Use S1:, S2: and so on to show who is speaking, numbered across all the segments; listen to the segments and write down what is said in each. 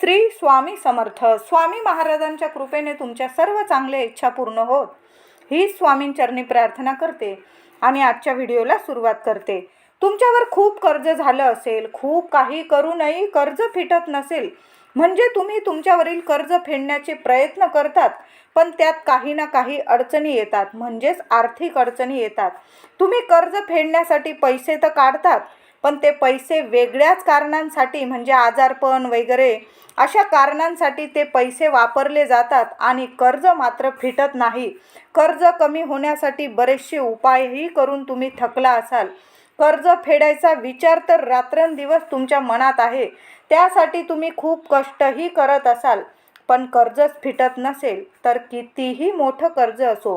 S1: श्री स्वामी समर्थ. स्वामी महाराजांच्या कृपेने तुमच्या सर्व चांगल्या इच्छा पूर्ण होत. ही स्वामींचरणी प्रार्थना करते आणि आजच्या व्हिडिओला सुरुवात करते. तुमच्यावर खूप कर्ज झालं असेल खूप काही करूनही कर्ज फिटत नसेल म्हणजे तुम्ही तुमच्यावरील कर्ज फेडण्याचे प्रयत्न करतात पण त्यात काही ना काही अडचणी येतात म्हणजेच आर्थिक अडचणी येतात. तुम्ही कर्ज फेडण्यासाठी पैसे तर काढतात पण ते पैसे वेगळ्याच कारणांसाठी म्हणजे आजारपण वगैरे अशा कारणांसाठी ते पैसे वापरले जातात आणि कर्ज मात्र फिटत नाही. कर्ज कमी होण्यासाठी बरेचसे उपायही करून तुम्ही थकला असाल. कर्ज फेडायचा विचार तर रात्रंदिवस तुमच्या मनात आहे. त्यासाठी तुम्ही खूप कष्टही करत असाल. पण कर्जच फिटत नसेल तर कितीही मोठं कर्ज असो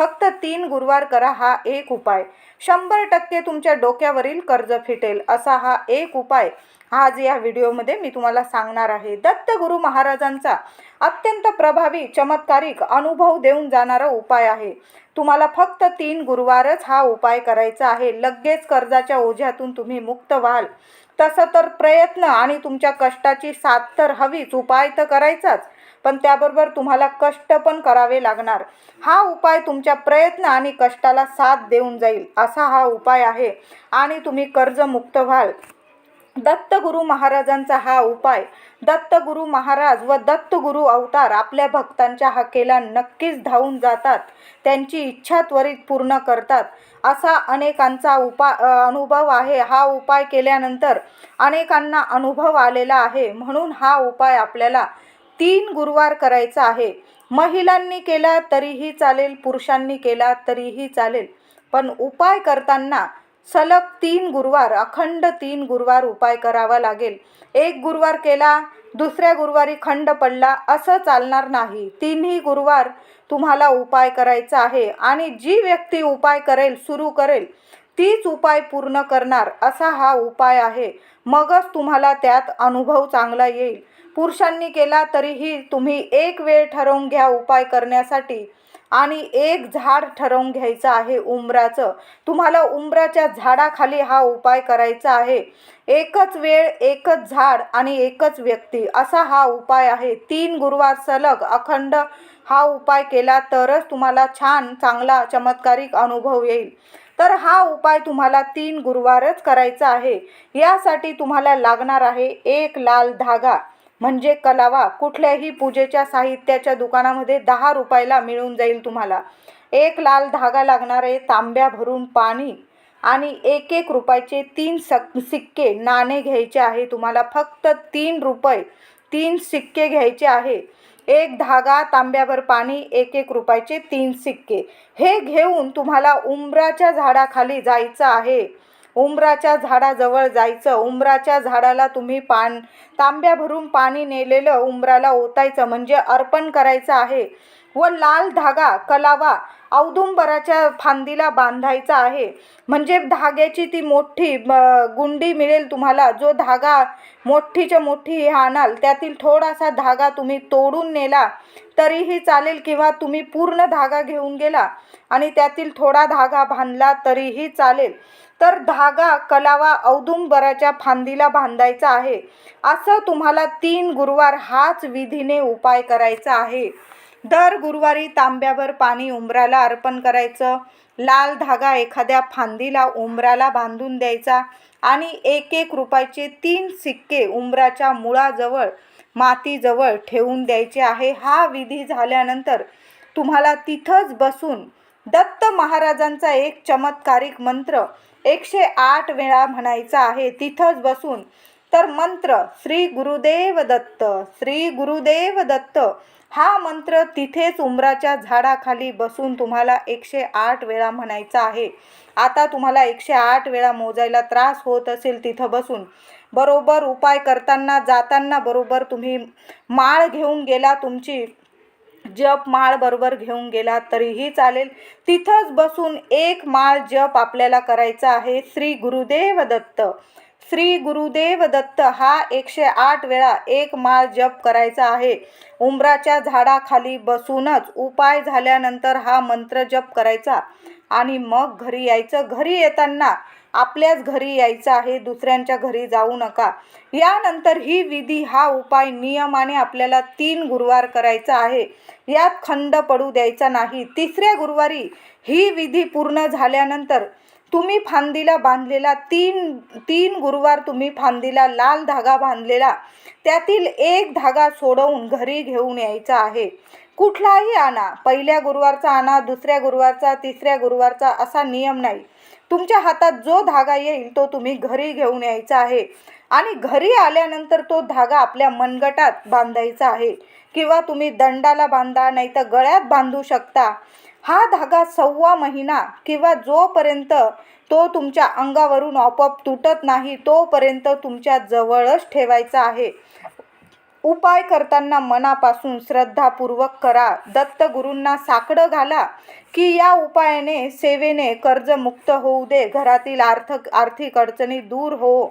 S1: फक्त तीन गुरुवार करा हा एक उपाय. शंभर टक्के तुमच्या डोक्यावरील कर्ज फिटेल असा हा एक उपाय आज या व्हिडिओमध्ये मी तुम्हाला सांगणार आहे. दत्तगुरु महाराजांचा अत्यंत प्रभावी चमत्कारिक अनुभव देऊन जाणारा उपाय आहे. तुम्हाला फक्त तीन गुरुवारच हा उपाय करायचा आहे. लगेच कर्जाच्या ओझ्यातून तुम्ही मुक्त व्हाल. तसं तर प्रयत्न आणि तुमच्या कष्टाची साथ तर हवीच उपाय तर करायचाच. पण त्याबरोबर तुम्हाला कष्ट पण करावे लागणार. हा उपाय तुमच्या प्रयत्न आणि कष्टाला साथ देऊन जाईल असा हा उपाय आहे. आणि तुम्ही कर्जमुक्त व्हाल. दत्तगुरु महाराजांचा हा उपाय दत्तगुरु महाराज व दत्तगुरु अवतार आपल्या भक्तांच्या हाकेला नक्कीच धावून जातात त्यांची इच्छा त्वरित पूर्ण करतात. असा अनेकांचा उपा अनुभव आहे. हा उपाय केल्यानंतर अनेकांना अनुभव आलेला आहे. म्हणून हा उपाय आपल्याला तीन गुरुवार करायचा आहे. महिलांनी केला तरीही चालेल पुरुषांनी केला तरीही चालेल. पण उपाय करताना सलग तीन गुरुवार अखंड तीन गुरुवार उपाय करावा लागेल. एक गुरुवार केला दुसऱ्या गुरुवारी खंड पडला असं चालणार नाही. तिन्ही गुरुवार तुम्हाला उपाय करायचा आहे आणि जी व्यक्ती उपाय करेल सुरू करेल तीच उपाय पूर्ण करणार असा हा उपाय आहे. मगच तुम्हाला त्यात अनुभव चांगला येईल. पुरुषांनी केला तरीही तुम्ही एक वेळ ठरवून घ्या उपाय करण्यासाठी. आणि एक झाड ठरवून घ्यायचं आहे उंबराचं. तुम्हाला उंबराच्या झाडाखाली हा उपाय करायचा आहे. एकच वेळ एकच झाड आणि एकच व्यक्ती असा हा उपाय आहे. तीन गुरुवार सलग अखंड हा उपाय केला तरच तुम्हाला छान चांगला चमत्कारिक अनुभव येईल. तर हा उपाय तुम्हाला तीन गुरुवारच करायचा आहे. यासाठी तुम्हाला लागणार आहे एक लाल धागा. म्हणजे कलावा कुठल्याही पूजेच्या साहित्याच्या दुकानामध्ये दहा रुपयाला मिळून जाईल तुम्हाला. एक लाल धागा लागणारे तांब्या भरून पाणी आणि एक एक रुपयाचे तीन सक सिक्के नाणे घ्यायचे आहे तुम्हाला. फक्त तीन रुपये तीन सिक्के घ्यायचे आहे. एक धागा तांब्याभर पाणी एक एक रुपयाचे तीन सिक्के. हे घेऊन तुम्हाला उंबराच्या झाडाखाली जायचं आहे. उंबराच्या झाडाजवळ जायचं. उंबराच्या झाडाला तुम्ही पान तांब्या भरून पाणी नेलेलं उंबराला ओतायचं. म्हणजे अर्पण करायचं आहे. व लाल धागा कलावा औदुंबराच्या फांदीला बांधायचा आहे. म्हणजे धाग्याची ती मोठी गुंडी मिळेल तुम्हाला. जो धागा मोठीच्या मोठी आणाल त्यातील थोडासा धागा तुम्ही तोडून नेला तरीही चालेल किंवा तुम्ही पूर्ण धागा घेऊन गेला आणि त्यातील थोडा धागा बांधला तरीही चालेल. तर धागा कलावा औदुंबराच्या फांदीला बांधायचा आहे. असं तुम्हाला तीन गुरुवार हाच विधीने उपाय करायचा आहे. दर गुरुवारी तांब्यावर पाणी उंबराला अर्पण करायचं. लाल धागा एखाद्या फांदीला उंबराला बांधून द्यायचा आणि एक एक रुपयाचे तीन सिक्के उंबराच्या मुळाजवळ मातीजवळ ठेवून द्यायचे आहे. हा विधी झाल्यानंतर तुम्हाला तिथंच बसून दत्त महाराजांचा एक चमत्कारिक मंत्र एकशे आठ वेळा म्हणायचा आहे. तिथंच बसून तर मंत्र श्री गुरुदेव दत्त श्री गुरुदेव दत्त हा मंत्र तिथेच उंबराच्या झाडाखाली बसून तुम्हाला एकशे आठ वेळा म्हणायचा आहे. आता तुम्हाला एकशे आठ वेळा मोजायला त्रास होत असेल तिथं बसून. बरोबर उपाय करताना जाताना बरोबर तुम्ही माळ घेऊन गेला तुमची जप माळ बरोबर घेऊन गेला तरीही चालेल. तिथंच बसून एक माळ जप आपल्याला करायचा आहे. श्री गुरुदेव दत्त श्री गुरुदेव दत्त हा एकशे आठ वेळा एक माळ जप करायचा आहे. उंबराच्या झाडाखाली बसूनच उपाय झाल्यानंतर हा मंत्र जप करायचा आणि मग घरी यायचं. घरी येताना आपल्याच घरी यायचं आहे दुसऱ्यांच्या घरी जाऊ नका. यानंतर ही विधी हा उपाय नियमाने आपल्याला तीन गुरुवार करायचा आहे. यात खंड पडू द्यायचा नाही. तिसऱ्या गुरुवारी ही विधी पूर्ण झाल्यानंतर तुम्ही फांदीला बांधलेला तीन तीन गुरुवार तुम्ही फांदीला लाल धागा बांधलेला. त्यातील एक धागा सोडवून घरी घेऊन यायचा आहे. कुठलाही आणा. पहिल्या गुरुवारचा आणा दुसऱ्या गुरुवारचा तिसऱ्या गुरुवारचा असा नियम नाही. तुमच्या हातात जो धागा येईल तो तुम्ही घरी घेऊन यायचा आहे. आणि घरी आल्यानंतर तो धागा आपल्या मनगटात बांधायचा आहे. किंवा तुम्ही दंडाला बांधा नाही तर गळ्यात बांधू शकता. हा धागा सव्वा महिना किंवा जोपर्यंत तो तुमच्या अंगावरून आपोआप तुटत नाही तोपर्यंत तुमच्या जवळच ठेवायचा आहे. उपाय करताना मनापासून श्रद्धापूर्वक करा. दत्तगुरूंना साकडं घाला की या उपायाने सेवेने कर्जमुक्त होऊ दे. घरातील आर्थिक आर्थिक अडचणी दूर हो.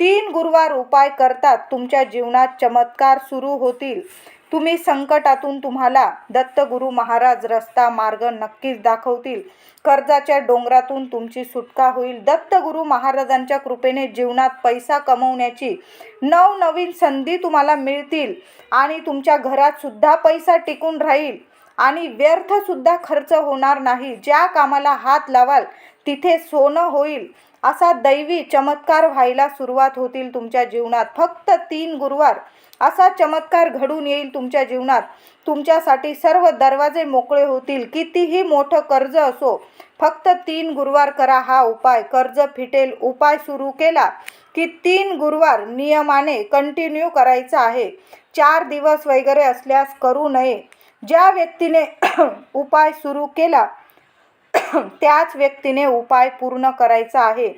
S1: तीन गुरुवार उपाय करतात. तुमच्या जीवनात चमत्कार सुरू होतील. तुम्ही संकटातून तुम्हाला दत्तगुरू महाराज रस्ता मार्ग नक्कीच दाखवतील. कर्जाच्या डोंगरातून तुमची सुटका होईल. दत्तगुरू महाराजांच्या कृपेने जीवनात पैसा कमवण्याची नवनवीन संधी तुम्हाला मिळतील आणि तुमच्या घरात सुद्धा पैसा टिकून राहील आणि व्यर्थ सुद्धा खर्च होणार नाही. ज्या कामाला हात लावाल तिथे सोनं होईल. असा दैवी चमत्कार व्हायला सुरुवात होतील तुमच्या जीवनात. फक्त तीन गुरुवार असा चमत्कार घडून येईल तुमच्या जीवनात. तुमच्यासाठी सर्व दरवाजे मोकळे होतील. कितीही मोठं कर्ज असो फक्त तीन गुरुवार करा हा उपाय. कर्ज फिटेल उपाय सुरू केला की तीन गुरुवार नियमाने कंटिन्यू करायचा आहे. चार दिवस वगैरे असल्यास करू नये. ज्या व्यक्तीने उपाय सुरू केला त्याच व्यक्तीने उपाय पूर्ण करायचा आहे.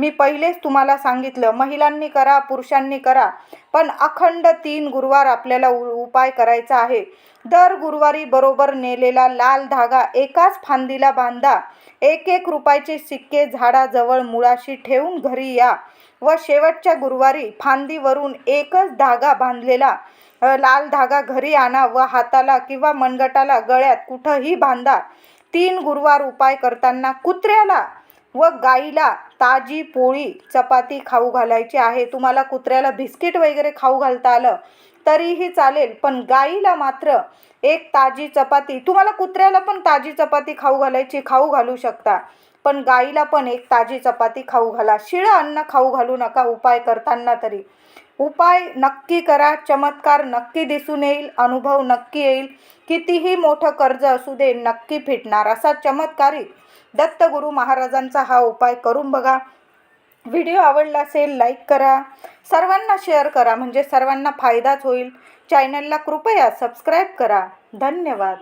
S1: मी पहिलेच तुम्हाला सांगितलं महिलांनी करा पुरुषांनी करा पण अखंड तीन गुरुवार आपल्याला उ- उपाय करायचा आहे. दर गुरुवारी बरोबर नेलेला लाल धागा एकाच फांदीला बांधा. एक एक रुपयाचे सिक्के झाडाजवळ मुळाशी ठेवून घरी या. व शेवटच्या गुरुवारी फांदीवरून एकच धागा बांधलेला. लाल धागा घरी आणा व हाताला किंवा मनगटाला गळ्यात कुठंही बांधा. तीन गुरुवार उपाय करताना कुत्र्याला व गाईला ताजी पोळी चपाती खाऊ घालायची आहे. तुम्हाला कुत्र्याला बिस्किट वगैरे खाऊ घालता आलं तरीही चालेल पण गाईला मात्र एक ताजी चपाती. तुम्हाला कुत्र्याला पण ताजी चपाती खाऊ घालायची खाऊ घालू शकता पण गाईला पण एक ताजी चपाती खाऊ घाला. शिळं अन्न खाऊ घालू नका उपाय करताना तरी. उपाय नक्की करा चमत्कार नक्की दिसून येईल अनुभव नक्की येईल. कितीही मोठं कर्ज असू दे नक्की फिटणार. असा चमत्कारिक दत्तगुरू महाराजांचा हा उपाय करून बघा. व्हिडिओ आवडला असेल लाईक करा. सर्वांना शेअर करा म्हणजे सर्वांना फायदाच होईल. चॅनलला कृपया सबस्क्राईब करा. धन्यवाद.